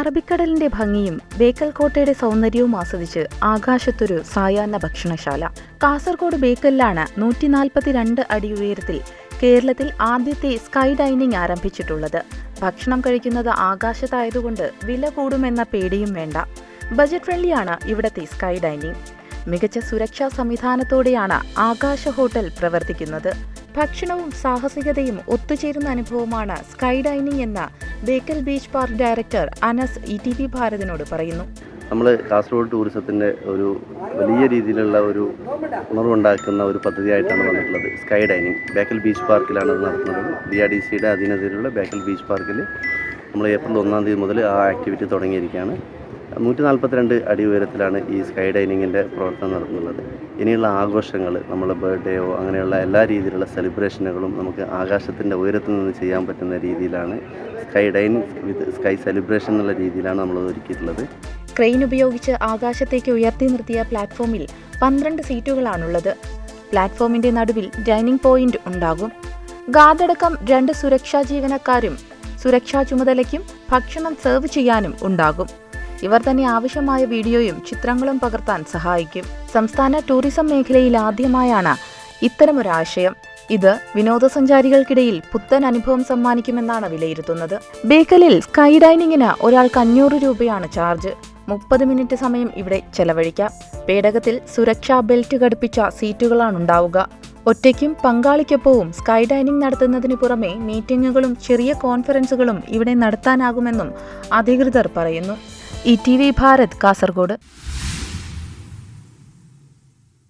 അറബിക്കടലിന്റെ ഭംഗിയും ബേക്കൽ കോട്ടയുടെ സൗന്ദര്യവും ആസ്വദിച്ച് ആകാശത്തൊരു സായാഹ്ന ഭക്ഷണശാല. കാസർഗോഡ് ബേക്കലിലാണ് നൂറ്റി അടി ഉയരത്തിൽ കേരളത്തിൽ ആദ്യത്തെ സ്കൈ ഡൈനിങ് ആരംഭിച്ചിട്ടുള്ളത്. ഭക്ഷണം കഴിക്കുന്നത് ആകാശത്തായതുകൊണ്ട് വില കൂടുമെന്ന പേടിയും വേണ്ട. ബജറ്റ് ഫ്രണ്ട്ലിയാണ് ഇവിടത്തെ സ്കൈ ഡൈനിങ് മികച്ച സുരക്ഷാ സംവിധാനത്തോടെയാണ് ആകാശ ഹോട്ടൽ പ്രവർത്തിക്കുന്നത്. ഭക്ഷണവും സാഹസികതയും ഒത്തുചേരുന്ന അനുഭവമാണ് സ്കൈ ഡൈനിങ് എന്ന Bekal beach park director Anas E T V ഭാരതിനോട് പറയുന്നു. നമ്മൾ കാസർഗോഡ് ടൂറിസത്തിന്റെ ഒരു വലിയ രീതിയിലുള്ള ഒരു ഉണർവുണ്ടാക്കുന്ന ഒരു പദ്ധതിയായിട്ടാണ് വന്നിട്ടുള്ളത് സ്കൈ ഡൈനിങ് ബേക്കൽ ബീച്ച് പാർക്കിലാണ് നടക്കുന്നത്. നടത്തുന്നത് ബി ആർ ഡി സിയുടെ അധീനതയിലുള്ള ബേക്കൽ ബീച്ച് പാർക്കിൽ നമ്മൾ ഏപ്രിൽ ഒന്നാം തീയതി മുതൽ ആ ആക്ടിവിറ്റി തുടങ്ങിയിരിക്കുകയാണ്. നൂറ്റി നാൽപ്പത്തിരണ്ട് അടി ഉയരത്തിലാണ് ഈ സ്കൈ ഡൈനിങ്ങിന്റെ പ്രവർത്തനം നടത്തുന്നത്. ഇനിയുള്ള ആഘോഷങ്ങൾ നമ്മൾ ബർത്ത്ഡേയോ അങ്ങനെയുള്ള എല്ലാ രീതിയിലുള്ള സെലിബ്രേഷനുകളും നമുക്ക് ആകാശത്തിന്റെ ഉയരത്തിൽ നിന്ന് ചെയ്യാൻ പറ്റുന്ന രീതിയിലാണ് sky dining with sky celebration എന്നുള്ള രീതിയിലാണ് നമ്മൾ ഒരുക്കിയിട്ടുള്ളത്. ക്രെയിൻ ഉപയോഗിച്ച് ആകാശത്തേക്ക് ഉയർത്തി നിർത്തിയ പ്ലാറ്റ്ഫോമിൽ പന്ത്രണ്ട് സീറ്റുകളാണുള്ളത്. പ്ലാറ്റ്ഫോമിന്റെ നടുവിൽ ഡൈനിങ് പോയിന്റ് ഉണ്ടാകും. ഗാർഡടക്കം രണ്ട് സുരക്ഷാ ജീവനക്കാരും സുരക്ഷാ ചുമതലയ്ക്കും ഭക്ഷണം സെർവ് ചെയ്യാനും ഉണ്ടാകും. ഇവർ തന്നെ ആവശ്യമായ വീഡിയോയും ചിത്രങ്ങളും പകർത്താൻ സഹായിക്കും. സംസ്ഥാന ടൂറിസം മേഖലയിൽ ആദ്യമായാണ് ഇത്തരമൊരാശയം. ഇത് വിനോദസഞ്ചാരികൾക്കിടയിൽ പുത്തൻ അനുഭവം സമ്മാനിക്കുമെന്നാണ് വിലയിരുത്തുന്നത്. ബേക്കലിൽ സ്കൈ ഡൈനിങ്ങിന് ഒരാൾക്ക് അഞ്ഞൂറ് രൂപയാണ് ചാർജ്. മുപ്പത് മിനിറ്റ് സമയം ഇവിടെ ചെലവഴിക്കാം. പേടകത്തിൽ സുരക്ഷാ ബെൽറ്റ് ഘടിപ്പിച്ച സീറ്റുകളാണ് ഉണ്ടാവുക ഒറ്റയ്ക്കും പങ്കാളിക്കൊപ്പവും സ്കൈ ഡൈനിങ് നടത്തുന്നതിന് പുറമെ മീറ്റിംഗുകളും ചെറിയ കോൺഫറൻസുകളും ഇവിടെ നടത്താനാകുമെന്നും അധികൃതർ പറയുന്നു. E T V Bharat Kasaragod